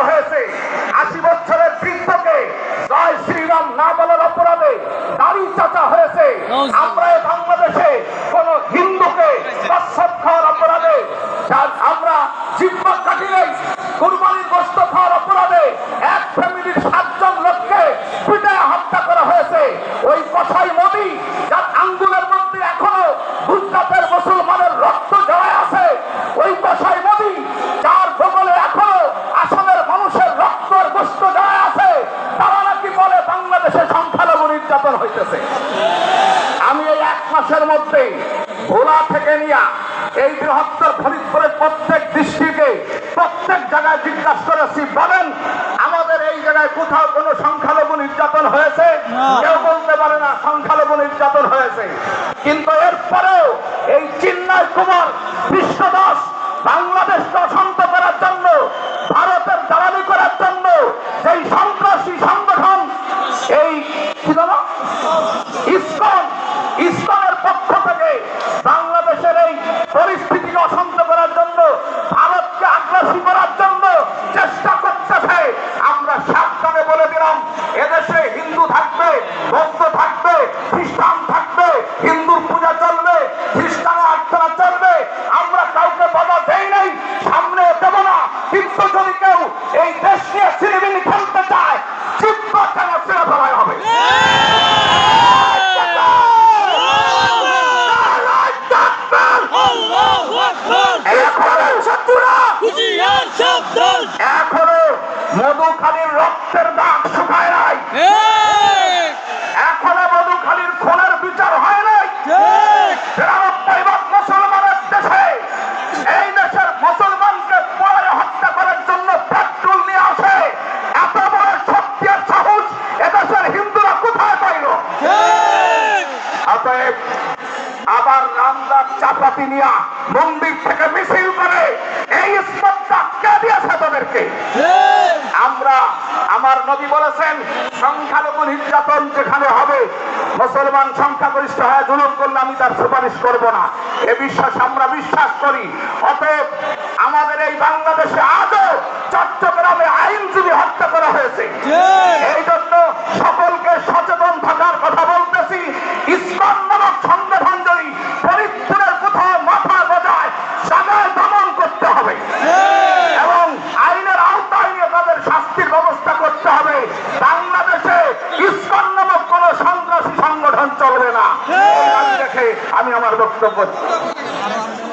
করা হয়েছে। আশি বছরের বৃদ্ধকে জয় শ্রীরাম না বলার অপরাধে দাড়ি চাচা হয়েছে। আমরা বাংলাদেশে কোন হিন্দুকে কচ্ছপ খাওয়ার অপরাধে আমরা জিব্বা কাটিলেই কুরবানির গোস্ত খাওয়ার অপরাধে এক ফ্যামিলির সাতজন লোককে পিটায় হত্যা করা হয়েছে। ওই কথাই মোদি যার আঙ্গুলের মধ্যে এখনও গুজরাটের মুসলমানের রক্ত জড়ায় আছে ওই কথাই মোদি যার বগলে এখনও আসামের মানুষের রক্ত আর গোস্ত জড়ায় আছে তারা নাকি বলে বাংলাদেশে সংখ্যালঘু নির্যাতন হইতেছে আমি এই এক মাসের মধ্যে ভোলা থেকে নিয়া এই বৃহত্তর ফরিদপুরের প্রত্যেক দৃষ্টিকে প্রত্যেক জায়গায় জিজ্ঞাসা করেছি বলেন আমাদের এই জায়গায় কোথাও কোনো সংখ্যালঘু নির্যাতন হয়েছে? কেউ বলতে পারে না সংখ্যালঘু নির্যাতন হয়েছে। কিন্তু এরপরেও এই চিন্ময় কুমার বিশ্বদাস বাংলাদেশ অশান্ত খ্রিস্টান থাকবে হিন্দুর পূজা চলবে খ্রিস্টানের আর্থনা চলবে আমরা কাউকে বাধা দেই নাই সামনে দেব না। কিন্তু যদি কেউ এই দেশ নিয়ে সিনেমিনি খেলতে চায় চিপ্পা কেন হবে। এখনও মধুখালীর রক্তের দাগ শুকায় নাই। অতএব আবার রামদার চাপাতি নিয়া মন্দির থেকে মিছিল করে এই স্পটটা কে দিয়েছে তাদেরকে। আমরা আমার নবী বলেছেন সংখ্যালঘু নির্যাতন যেখানে হবে মুসলমান সংখ্যাগরিষ্ঠ হয়ে জুলুম করলে আমি তার সুপারিশ করব না। এ বিশ্বাস আমরা বিশ্বাস করি। অতএব আমাদের এই বাংলাদেশে আজও চট্টগ্রামে আইনজীবী হত্যা করা হয়েছে। এই জন্য আমি আমার বক্তব্য